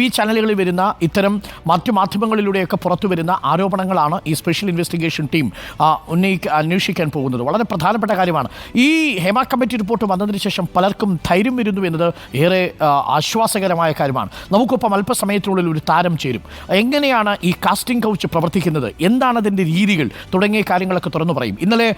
V ചാനലുകളിൽ വരുന്ന ഇത്തരം മറ്റു മാധ്യമങ്ങളിലൂടെയൊക്കെ പുറത്തു വരുന്ന ആരോപണങ്ങളാണ് ഈ സ്പെഷ്യൽ ഇൻവെസ്റ്റിഗേഷൻ ടീം ഉന്നയിക്ക അന്വേഷിക്കാൻ പോകുന്നത്. വളരെ പ്രധാനപ്പെട്ട കാര്യമാണ്. ഈ ഹേമ കമ്മിറ്റി റിപ്പോർട്ട് വന്നതിന് ശേഷം പലർക്കും ധൈര്യം വരുന്നു എന്നത് ഏറെ ആശ്വാസകരമായ കാര്യമാണ്. നമുക്കൊപ്പം അല്പസമയത്തിനുള്ളിൽ ഒരു താരം ചേരും. എങ്ങനെയാണ് ഈ കാസ്റ്റിംഗ് കൗച്ച് പ്രവർത്തിക്കുന്നത്? എന്താണ് അതിന്റെ രീതികൾ? തുടങ്ങിയ കാര്യങ്ങളൊക്കെ തുറന്നു പറയും. ഇന്നലെ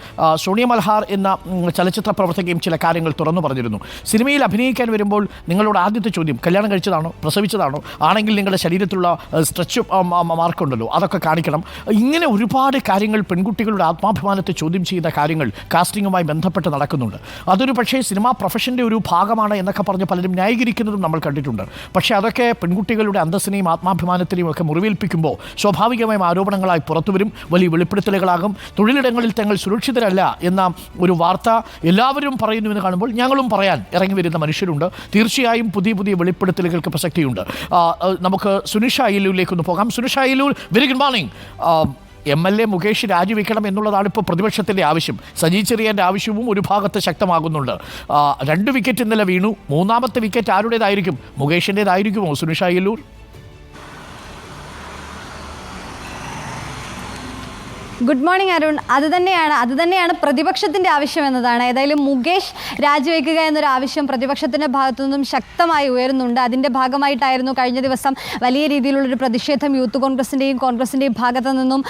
സോണിയ മൽഹാർ എന്ന ചലച്ചിത്ര പ്രവർത്തകയും ചില കാര്യങ്ങൾ തുറന്നു പറഞ്ഞിരുന്നു. സിനിമയിൽ അഭിനയിക്കാൻ വരുമ്പോൾ നിങ്ങളോട് ആദ്യത്തെ ചോദ്യം കല്യാണം കഴിച്ചതാണോ? പ്രസവിച്ചതാണോ? ആണെങ്കിൽ നിങ്ങളുടെ ശരീരത്തിലുള്ള സ്ട്രെച്ച് മാർക്കുണ്ടല്ലോ അതൊക്കെ കാണിക്കണം. ഇങ്ങനെ ഒരുപാട് കാര്യങ്ങൾ പെൺകുട്ടികളുടെ ആത്മാഭിമാനത്തെ ചോദ്യം ചെയ്യുന്ന കാര്യങ്ങൾ കാസ്റ്റിങ്ങുമായി ബന്ധപ്പെട്ട് നടക്കുന്നുണ്ട്. അതൊരു പക്ഷേ സിനിമാ പ്രൊഫഷന്റെ ഒരു ഭാഗമാണ് എന്നൊക്കെ പറഞ്ഞ് പലരും ന്യായീകരിക്കുന്നതും നമ്മൾ കണ്ടിട്ടുണ്ട്. പക്ഷേ അതൊക്കെ പെൺകുട്ടികളുടെ അന്തസ്സിനെയും ആത്മാഭിമാനത്തിനെയും ഒക്കെ മുറിവേൽപ്പിക്കുമ്പോൾ സ്വാഭാവികമായും ആരോപണങ്ങളായി പുറത്തുവരും വലിയ വെളിപ്പെടുത്തലുകളാകും. തൊഴിലിടങ്ങളിൽ തങ്ങൾ സുരക്ഷിതരല്ല എന്ന ഒരു വാർത്ത എല്ലാവരും പറയുന്നുവെന്ന് കാണുമ്പോൾ ഞങ്ങളും പറയാൻ ഇറങ്ങി വരുന്ന മനുഷ്യരുണ്ട്. തീർച്ചയായും പുതിയ പുതിയ വെളിപ്പെടുത്തലുകൾക്ക് പ്രസക്തിയുണ്ട്. നമുക്ക് സുനിഷ അയ്യലൂരിലേക്ക് ഒന്ന് പോകാം. Sunisha Ayyalur very good morning M L A Mukesh രാജിവെക്കണം എന്നുള്ളതാണ് ഇപ്പോൾ പ്രതിപക്ഷത്തിന്റെ ആവശ്യം. സജി ചെറിയന്റെ ആവശ്യവും ഒരു ഭാഗത്ത് ശക്തമാകുന്നുണ്ട്. രണ്ട് വിക്കറ്റ് ഇന്നലെ വീണു. മൂന്നാമത്തെ വിക്കറ്റ് ആരുടേതായിരിക്കും? മുകേഷിന്റേതായിരിക്കുമോ സുനിഷ അയ്യലൂർ ഗുഡ് മോർണിംഗ് അരുൺ അത് തന്നെയാണ് അത് തന്നെയാണ് പ്രതിപക്ഷത്തിന്റെ ആവശ്യം എന്നതാണ്. ഏതായാലും മുകേഷ് രാജിവെക്കുക എന്നൊരു ആവശ്യം പ്രതിപക്ഷത്തിന്റെ ഭാഗത്തു നിന്നും ശക്തമായി ഉയരുന്നുണ്ട്. അതിന്റെ ഭാഗമായിട്ടായിരുന്നു കഴിഞ്ഞ ദിവസം വലിയ രീതിയിലുള്ളൊരു പ്രതിഷേധം യൂത്ത് കോൺഗ്രസിന്റെയും കോൺഗ്രസിന്റെയും ഭാഗത്തു നിന്നും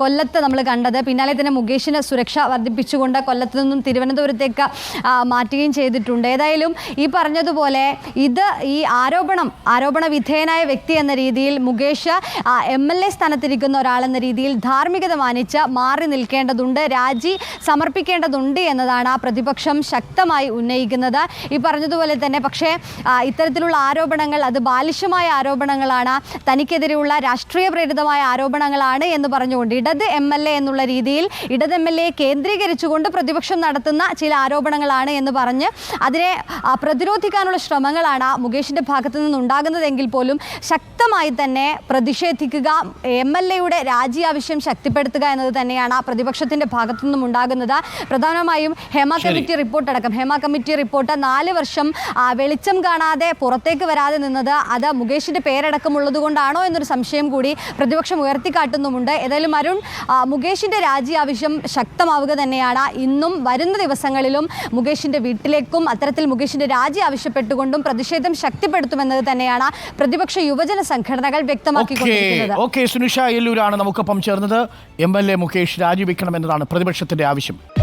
കൊല്ലത്ത് നമ്മൾ കണ്ടത്. പിന്നാലെ തന്നെ മുകേഷിന് സുരക്ഷ വർദ്ധിപ്പിച്ചുകൊണ്ട് കൊല്ലത്ത് നിന്നും തിരുവനന്തപുരത്തേക്ക് മാറ്റുകയും ചെയ്തിട്ടുണ്ട്. ഏതായാലും ഈ പറഞ്ഞതുപോലെ ഇത് ഈ ആരോപണം ആരോപണ വിധേയനായ വ്യക്തി എന്ന രീതിയിൽ മുകേഷ് എം എൽ എ സ്ഥാനത്തിരിക്കുന്ന ഒരാളെന്ന രീതിയിൽ ധാർമ്മികത മാനിച്ച് മാറി നിൽക്കേണ്ടതുണ്ട് രാജി സമർപ്പിക്കേണ്ടതുണ്ട് എന്നതാണ് ആ പ്രതിപക്ഷം ശക്തമായി ഉന്നയിക്കുന്നത്. ഈ പറഞ്ഞതുപോലെ തന്നെ പക്ഷേ ഇത്തരത്തിലുള്ള ആരോപണങ്ങൾ അത് ബാലിശമായ ആരോപണങ്ങളാണ് തനിക്കെതിരെയുള്ള രാഷ്ട്രീയ പ്രേരിതമായ ആരോപണങ്ങളാണ് എന്ന് പറഞ്ഞുകൊണ്ട് ഇടത് എം എൽ എ എന്നുള്ള രീതിയിൽ ഇടത് എം എൽ എ കേന്ദ്രീകരിച്ചുകൊണ്ട് പ്രതിപക്ഷം നടത്തുന്ന ചില ആരോപണങ്ങളാണ് എന്ന് പറഞ്ഞ് അതിനെ പ്രതിരോധിക്കാനുള്ള ശ്രമങ്ങളാണ് മുകേഷിന്റെ ഭാഗത്തു നിന്നുണ്ടാകുന്നതെങ്കിൽ പോലും ശക്തമായി തന്നെ പ്രതിഷേധിക്കുക എം എൽ എയുടെ രാജി ആവശ്യം ശക്തിപ്പെടുത്തുക എന്നത് തന്നെയാണ് പ്രതിപക്ഷത്തിന്റെ ഭാഗത്തു നിന്നും ഉണ്ടാകുന്നത്. പ്രധാനമായും ഹേമ കമ്മിറ്റി റിപ്പോർട്ട് അടക്കം. ഹേമ കമ്മിറ്റി റിപ്പോർട്ട് നാല് വർഷം വെളിച്ചം കാണാതെ പുറത്തേക്ക് വരാതെ നിന്നത് അത് മുകേഷിന്റെ പേരടക്കമുള്ളത് കൊണ്ടാണോ എന്നൊരു സംശയം കൂടി പ്രതിപക്ഷം ഉയർത്തിക്കാട്ടുന്നുമുണ്ട്. ഏതായാലും അരുൺ മുകേഷിന്റെ മുകേഷിന്റെ രാജി ആവശ്യം ശക്തമാവുക തന്നെയാണ്. ഇന്നും വരുന്ന ദിവസങ്ങളിലും മുകേഷിന്റെ വീട്ടിലേക്കും അത്തരത്തിൽ മുകേഷിന്റെ രാജി ആവശ്യപ്പെട്ടുകൊണ്ടും പ്രതിഷേധം ശക്തിപ്പെടുത്തുമെന്നത് തന്നെയാണ് പ്രതിപക്ഷ യുവജന സംഘടനകൾ വ്യക്തമാക്കിക്കൊണ്ടിരിക്കുന്നത്. ഓക്കെ സുനിഷ എല്ലൂരാണ് നമുക്കൊപ്പം ചേർന്നത്. എം എൽ എ മുകേഷ് രാജിവെക്കണമെന്നതാണ് പ്രതിപക്ഷത്തിന്റെ ആവശ്യം